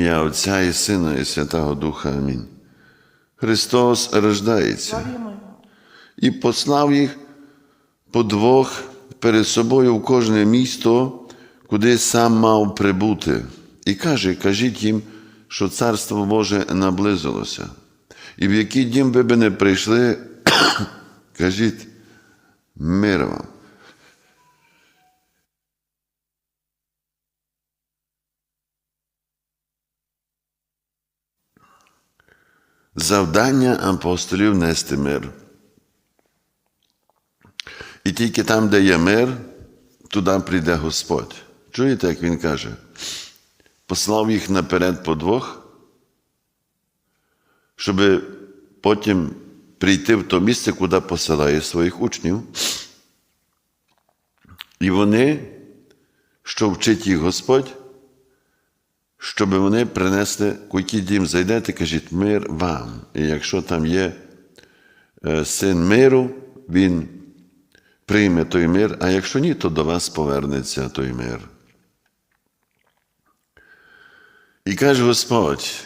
ім'я Отця і Сина, і Святого Духа. Амінь. Христос рождається і послав їх по двох перед собою в кожне місто, куди сам мав прибути. І каже: кажіть їм, що Царство Боже наблизилося. І в який дім ви би не прийшли, кажіть мир вам. Завдання апостолів нести мир. І тільки там, де є мир, туди прийде Господь. Чуєте, як він каже? Послав їх наперед по двох, щоб потім прийти в то місце, куди посилає своїх учнів. І вони, що вчить їх Господь, щоб вони принесли, який дім зайдете, кажіть мир вам. І якщо там є е, син миру, він прийме той мир, а якщо ні, то до вас повернеться той мир. І каже Господь,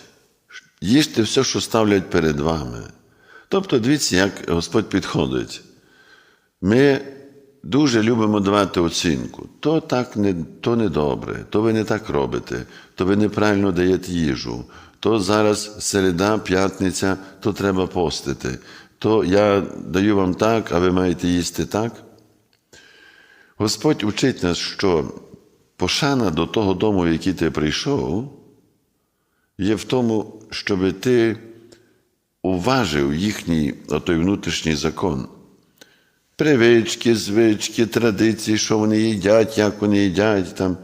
їжте все, що ставлять перед вами. Тобто, дивіться, як Господь підходить. Ми дуже любимо давати оцінку. То так не, то не добре, то ви не так робите, то ви неправильно даєте їжу, то зараз середа, п'ятниця, то треба постити, то я даю вам так, а ви маєте їсти так. Господь учить нас, що пошана до того дому, в який ти прийшов, є в тому, щоб ти уважив їхній отой внутрішній закон. Привички, звички, традиції, що вони їдять, як вони їдять. Там.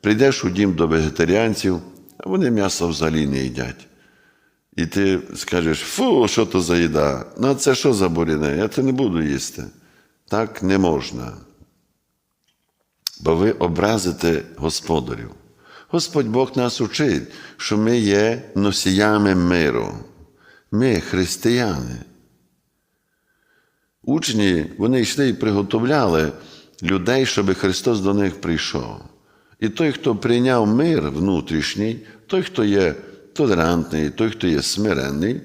Прийдеш у дім до вегетаріанців, а вони м'ясо взагалі не їдять. І ти скажеш, фу, що то за їда? Ну, а це що за буріне? Я це не буду їсти. Так не можна. Бо ви образите господарів. Господь Бог нас учить, що ми є носіями миру. Ми християни. Учні вони йшли і приготовляли людей, щоб Христос до них прийшов. І той, хто прийняв мир внутрішній, той, хто є толерантний, той, хто є смиренний,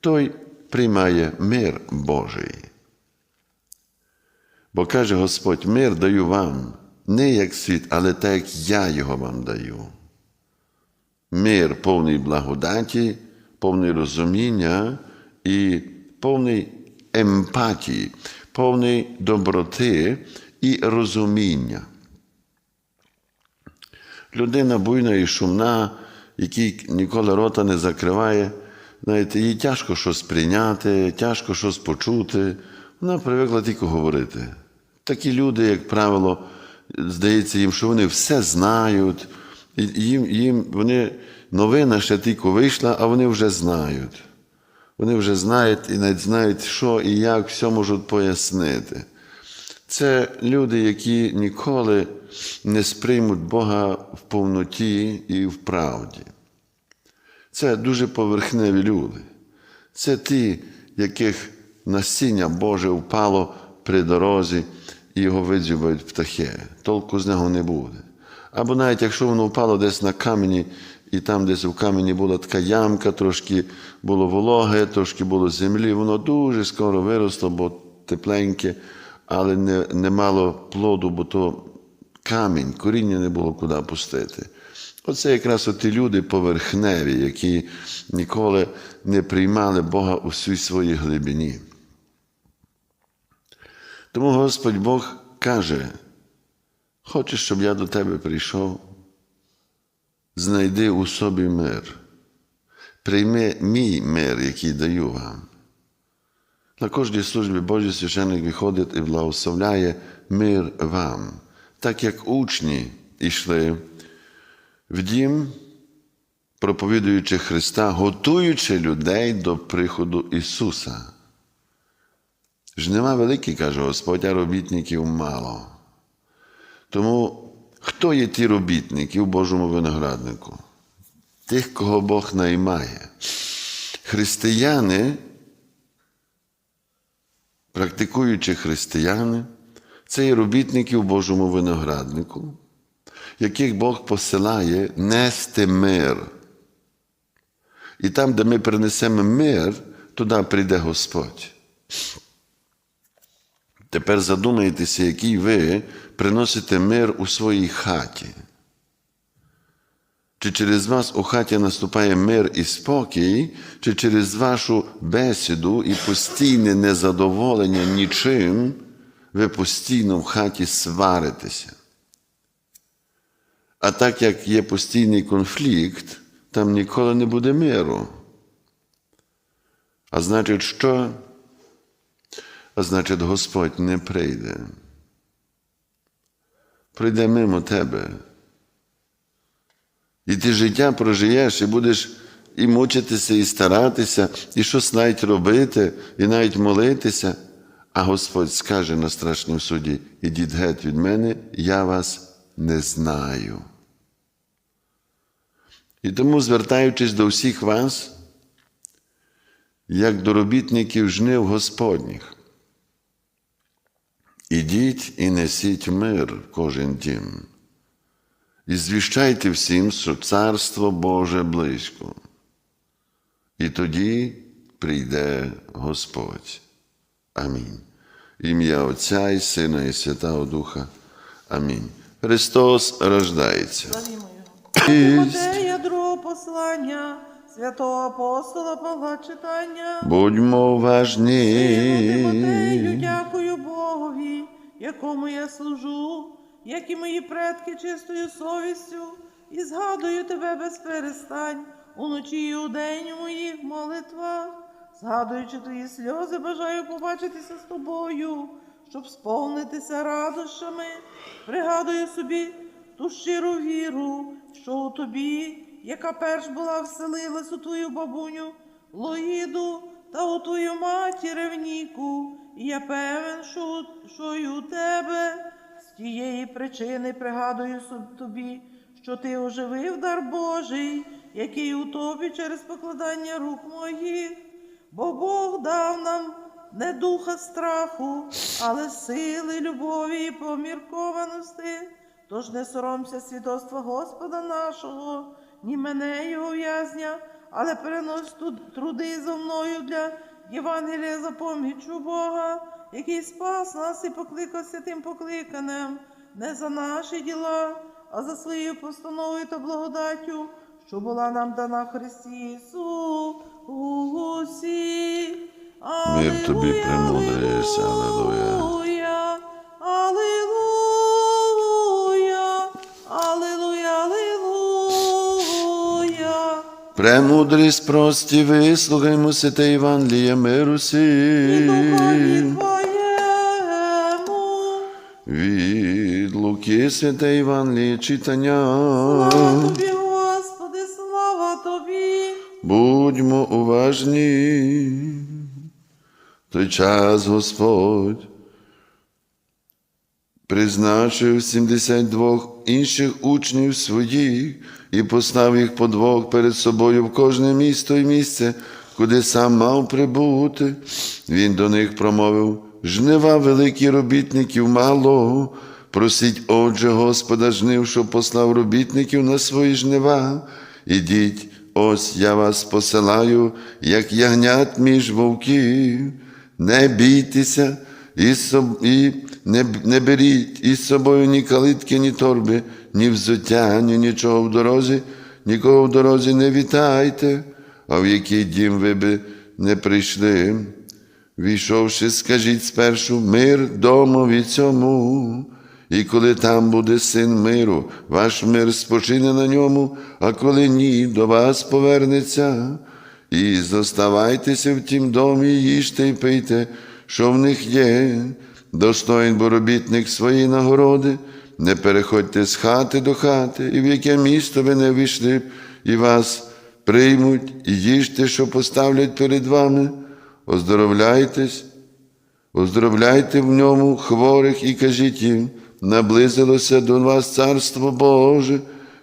той приймає мир Божий. Бо каже Господь, мир даю вам, не як світ, але так, як я його вам даю. Мир повний благодаті, повний розуміння і повний емпатії, повний доброти і розуміння. Людина буйна і шумна, який ніколи рота не закриває, знаєте, їй тяжко щось прийняти, тяжко щось почути. Вона привикла тільки говорити. Такі люди, як правило, здається їм, що вони все знають, їм, їм вони новина ще тільки вийшла, а вони вже знають. Вони вже знають і навіть знають, що і як все можуть пояснити. Це люди, які ніколи не сприймуть Бога в повноті і в правді. Це дуже поверхневі люди. Це ті, яких насіння Боже впало при дорозі і його видзюбають птахи. Толку з нього не буде. Або навіть якщо воно впало десь на камені, і там десь у камені була така ямка, трошки було вологе, трошки було землі, воно дуже скоро виросло, бо тепленьке, але не, не мало плоду, бо то камінь, коріння не було куди пустити. Оце якраз ті люди поверхневі, які ніколи не приймали Бога у всій своїй глибині. Тому Господь Бог каже, хочеш, щоб я до тебе прийшов? Знайди у собі мир. Прийми мій мир, який даю вам. На кожній службі Божий священник виходить і благословляє мир вам, так як учні йшли в дім, проповідуючи Христа, готуючи людей до приходу Ісуса. Жнива великі, каже Господь, а робітників мало. Тому хто є ті робітники в Божому винограднику? Тих, кого Бог наймає. Християни, практикуючи християни, це є робітники в Божому винограднику, яких Бог посилає нести мир І там, де ми принесемо мир, туди прийде Господь. Тепер задумайтеся, який ви приносите мир у своїй хаті. Чи через вас у хаті наступає мир і спокій, чи через вашу бесіду і постійне незадоволення нічим, ви постійно в хаті сваритеся. А так як є постійний конфлікт, там ніколи не буде миру. А значить, що? Значить, Господь не прийде. Прийде мимо тебе. І ти життя прожиєш, і будеш і мучитися, і старатися, і щось навіть робити, і навіть молитися. А Господь скаже на страшному суді: ідіть геть від мене, я вас не знаю. І тому, звертаючись до всіх вас, як до робітників жнив Господніх, ідіть і несіть мир в кожен дім. І звіщайте всім, що Царство Боже близько. І тоді прийде Господь. Амінь. Ім'я Отця і Сина, і Святого Духа. Амінь. Христос рождається. Славімо Його. Тимотея другого послання, святого апостола Павла читання. Будьмо уважні. Дякую Богові, якому я служу, як і мої предки чистою совістю, і згадую тебе без перестань уночі і удень у моїх молитвах. Згадуючи твої сльози, бажаю побачитися з тобою, щоб сповнитися радощами. Пригадую собі ту щиру віру, що у тобі, яка перш була вселилась у твою бабуню Лоїду та у твою матір Евніку, і я певен, що, що й у тебе. З тієї причини пригадую тобі, що ти оживив дар Божий, який у тобі через покладання рук моїх. Бо Бог дав нам не духа страху, але сили, любові і поміркованості. Тож не соромся свідоцтва Господа нашого, ні мене його в'язня, але перенось тут труди зо мною для Євангелія за поміччю Бога, який спас нас і покликав святим покликаним, не за наші діла, а за своєю постановою та благодаттю, що була нам дана Христі Ісусі. Мир тобі, премудрість, алілуя. Премудрість прості, вислухаймо те Євангеліє миру І сі. духові Твоєму. Від Луки святе Євангеліє читання. Слава тобі, Господи, слава тобі. Будьмо уважні. Той час Господь призначив 72 інших учнів своїх і послав їх по двох перед собою в кожне місто і місце, куди сам мав прибути. Він до них промовив: жнива великі робітників мало. Просіть, отже, Господа жнив, щоб послав робітників на свої жнива. Ідіть, ось я вас посилаю, як ягнят між вовків. Не бійтеся і, і не, не беріть із собою ні калитки, ні торби, ні взуття, ні нічого в дорозі, нікого в дорозі не вітайте, а в який дім ви би не прийшли. Війшовши, скажіть спершу мир домові цьому. І коли там буде син миру, ваш мир спочине на ньому, а коли ні, до вас повернеться. І зоставайтеся в тім домі, їжте і пийте, що в них є. Достоїн бо робітник своєї нагороди, не переходьте з хати до хати, і в яке місто ви не війшли, і вас приймуть, і їжте, що поставлять перед вами, оздоровляйтесь, оздоровляйте в ньому хворих і кажіть їм, наблизилося до вас Царство Боже.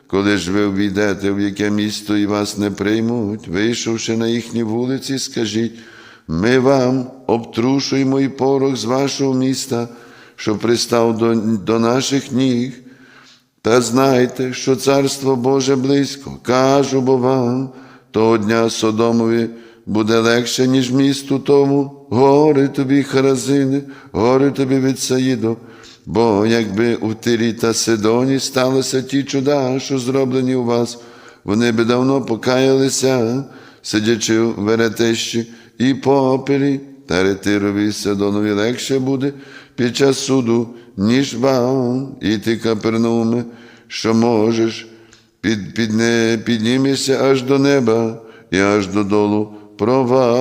Коли ж ви війдете в яке місто і вас не приймуть, вийшовши на їхні вулиці, скажіть, ми вам обтрушуємо і порох з вашого міста, що пристав до, до наших ніг. Та знайте, що Царство Боже близько, кажу бо вам, того дня Содомові буде легше, ніж місту тому. Гори тобі, Харазини, гори тобі від Саїду. Бо якби у Тирі та Сидоні сталося ті чуда, що зроблені у вас, вони би давно покаялися, сидячи в веретищі і попелі, та ретирові Сидонові легше буде під час суду, ніж вам, і ти, Капернауме, що можеш, під, підне, піднімешся аж до неба і аж додолу провалишся.